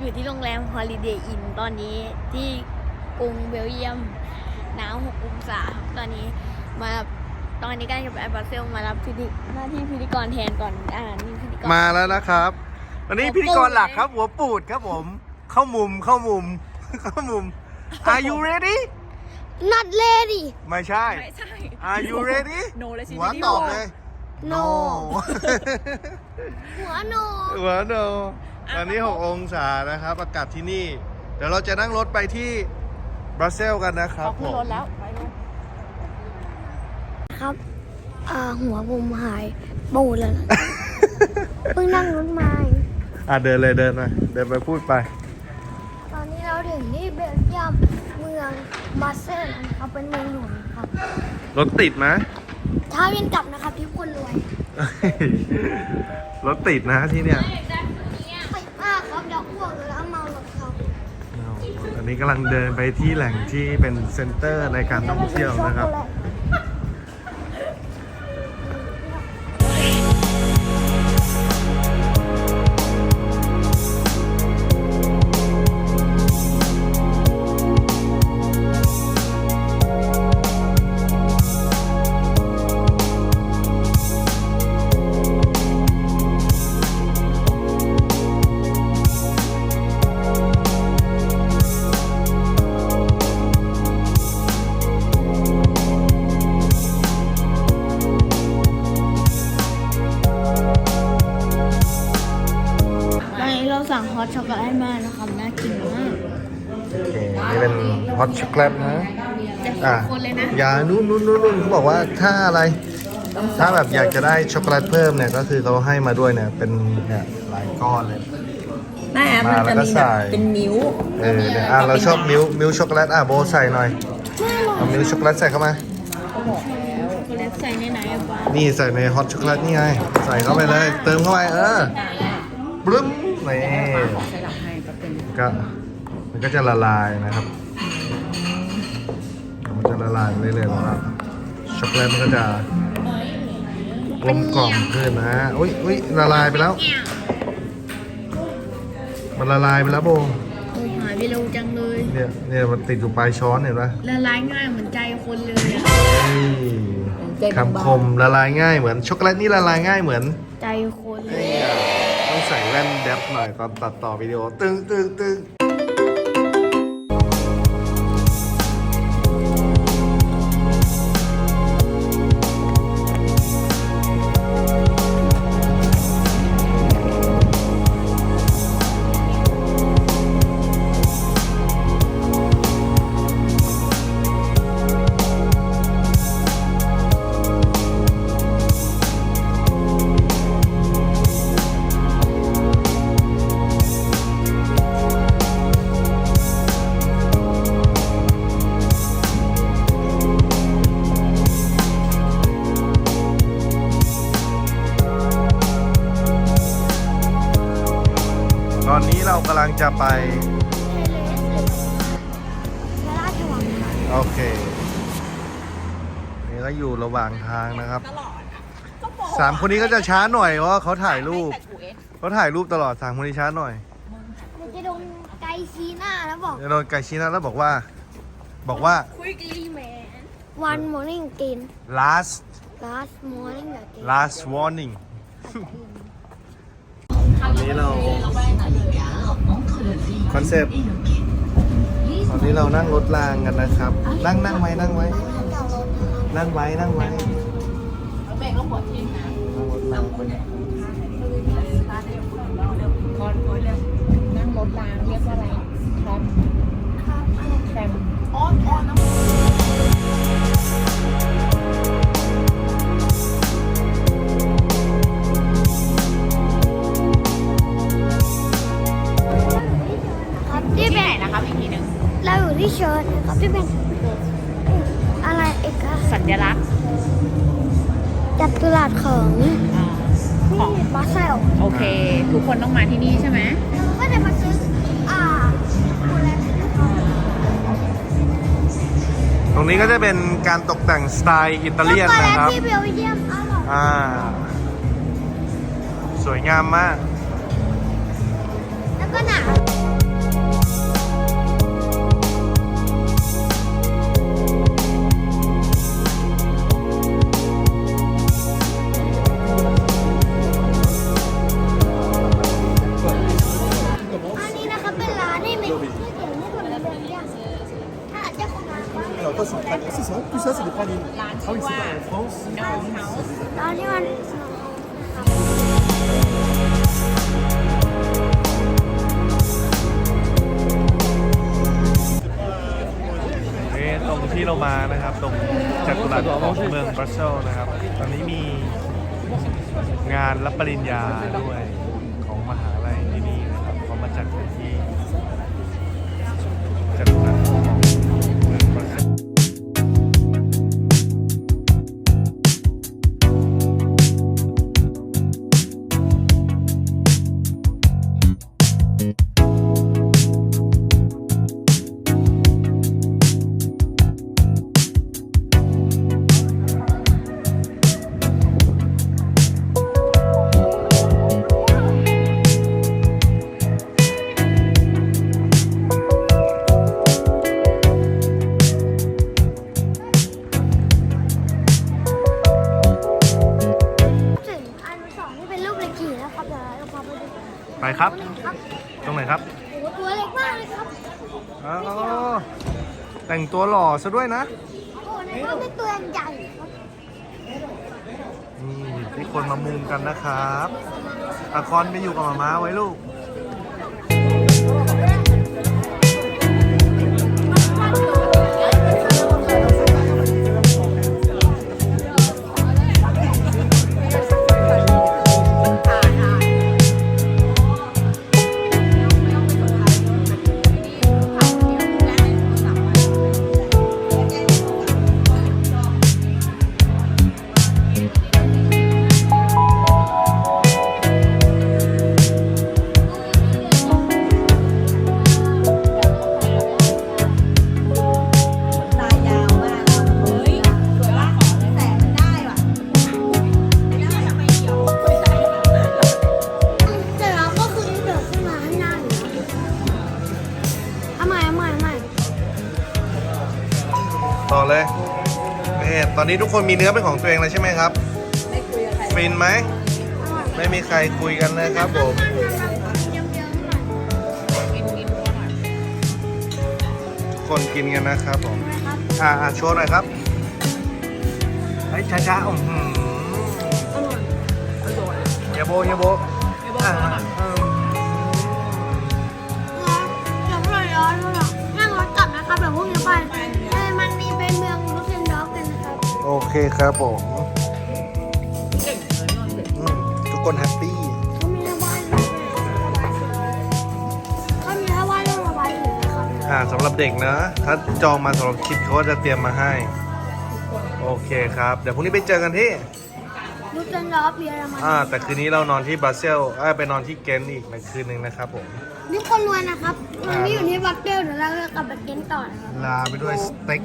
อยู่ที่โรงแรม Holiday Inn ตอนนี้ที่กรุงเบลเยียมหนาว6องศาครับตอนนี้มาตอนนี้ใกล้จะไปบราเซลมารับพิธีหน้าที่พิธีกรแทนก่อนอ่านี่พิธีกร มาแล้วนะครับ วันนี้หัวปูดพิธีกรหลักครับ หัวปูดครับผม เข้ามุมเข้ามุม เข้ามุม Are you ready not ready ไม่ใช่ ไม่ใช่ Are you ready No เลยสิหัวตอบเลย No หัวโน หัวโน ตอนนี้ 6 องศานะครับ อากาศที่นี่ เดี๋ยวเราจะนั่งรถไปที่บรัสเซลกันนะครับขึ้นรถแล้วไปลงครับอ่าหัวผมหายปูดแล้วนะเพิ่งนั่งรถมาเองอะเดินเลยเดินมาเดินไปพูดไป ตอนนี้เราถึงที่เบลเยียมเมืองบาเซลนะครับเป็นเมืองหลวงครับรถติดไหมเช้าเย็นกลับนะครับที่คนรวย รถติดนะที่เนี่ย ติดมากครับเดี๋ยวอ้วกเลยแล้วเมารถครับ อนนี้กำลังเดินไปที่แหล่งที่เป็นเซ็นเตอร์ในการท่องเที่ยวนะครับ อตช็อกโกแลตนะจะอะคนเลยนะอย่านู่นนู่นนู่นนู่นเขาบอกว่าถ้าอะไร ถ้าแบบอยากจะได้ช็อกโกแลตเพิ่มเนี่ยก็คือเขาให้มาด้วยเนี่ยเป็นเนี่ยหลายก้อนเลยแม่มันมาแล้จะวก็มีใส่แบบเป็นมิ้วเออเนี่ยอะเราชอบมิลค์มิลค์ช็อกโกแลตอะโบใส่หน่อยเอามิลค์ช็อกโกแลตใส่เข้ามาเขาบอกแล้วช็อกโกแลตใส่ในไหนอะบ้านี่ใส่ในฮอตช็อกโกแลตนี่ไง ใส่เข้าไปเลย เติมเข้าไปเออปรึ้มนี่ขอใช้หลังให้แป๊บนึงก็มันก็จะละลายนะครับมัน จะละลายไปเรื่อยๆนะครับช็อกโกแลตมันก็จะกลมกล่อมขึ้นนะฮะอุ้ยอุ้ยละลายไปแล้ว มันละลายไปแล้วโบโอ้หายไปเร็วจังเลย เนี่ยเนี่ยมันติดอยู่ปลายช้อนเห็นปะละลายง่ายเหมือนใจคนเลยอะเฮ้ยคำคมละลายง่ายเหมือนช็อกโกแลตนี่ละลายง่ายเหมือน ใจคนเลย ต้องใส่แว่นแดปหน่อยตอนตัดต่อวิดีโอ ตึงตึงตึง นนี้เรากำลังจะไปราชวังครับโอเค นี่ก็อยู่ระหว่างทางนะครับตลอดอะก็บอกสามคนนี้ก็จะช้าหน่อยเพราะว่าเขาถ่ายรูปแต่กูเองเขาถ่ายรูปตลอดสามคนนี้ช้าหน่อยเดี๋ยวจะโดนไกซีหน้าแล้วบอก จะโดนไก่ชี้หน้าแล้วบอกว่า บอกว่า quickly man one morning again last last morning again last warning ตอนนี้เรา คอนเซปต์ตอนนี้เรานั่งรถรางกันนะครับ นั่งนั่งไว้นั่งไว้ นั่งไว้นั่งไว้เบรกแล้วหัวทิ่มนะนั่งรถรางไว้คอนคอนเร็วนั่งรถรางเรียกว่าอะไรแทรม ชิญนะครับที่เป็นอะไรเอกอะสัญลักษณ์จัตุรัสของอ่าของที่บาเซลโอเค ทุกคนต้องมาที่นี่ใช่ไหมเราก็จะมาซื้ออ่าช็อกโกแลตนะครับตรงนี้ก็จะเป็นการตกแต่งสไตล์อิตาเลียนช็อกโกแลนะตครับ ที่เบลเยียมอร่อยอ่า สวยงามมาก แล้วก็หนาว Ah oui, c'est pas en France. ร้านที่มันนี่ตรงที่เรามานะครับ ตรงจัตุรัสของเมืองบรัสเซลนะครับ ตอนนี้มีงานรับปริญญาด้วยของมหาลัยที่นี่นะครับเขามาจัดกันที่ ไปครับครับ ตรงไหนครับโอ้โหตัวเล็กมากเลยครับอ๋อแต่งตัวหล่อซะด้วยนะโอ้โหในก็เป็นตัวใหญ่ครับนี่ที่คนมามุงกันนะครับตะคอนไปอยู่กับหมาม้าไว้ลูก ต่อเลยนี่ตอนนี้ทุกคนมีเนื้อเป็นของตัวเองแล้วใช่ไหมครับไม่คุยกับใครฟินไหม ไม่มีใครคุยกันเลยครับผมเยิ้มๆหน่อยกินกินก่อนคนกินกันนะครับผมนะครับอ่าอ่าโชว์หน่อยครับเฮ้ยช้าๆอือหืออร่อยอร่อยอย่าโบอย่าโบไม่บอกอ่า เคครับผมเก่งเลยนอนเด็กอืมทุกคนแฮปปี้ เขามีระบายสีเขามีระบายเรื่องระบายสีนะครับอ่าสำหรับเด็กนะ ถ้าจองมาสำหรับคิดเขาก็จะเตรียมมาให้ โอเคครับ เดี๋ยวพรุ่งนี้ไปเจอกันที่ลูเซนดอร์กเยอรมันอ่า แต่คืนนี้เรานอนที่บรัสเซลส์เอ้ยไปนอนที่เกนต์อีกในคืนหนึ่งนะครับผม นี่คนรวยนะครับวันนี้อยู่ที่บัตเตอร์เดี๋ยวเราจะกลับไปเก็นต่อนะครับ ลาไปด้วยสเต็ก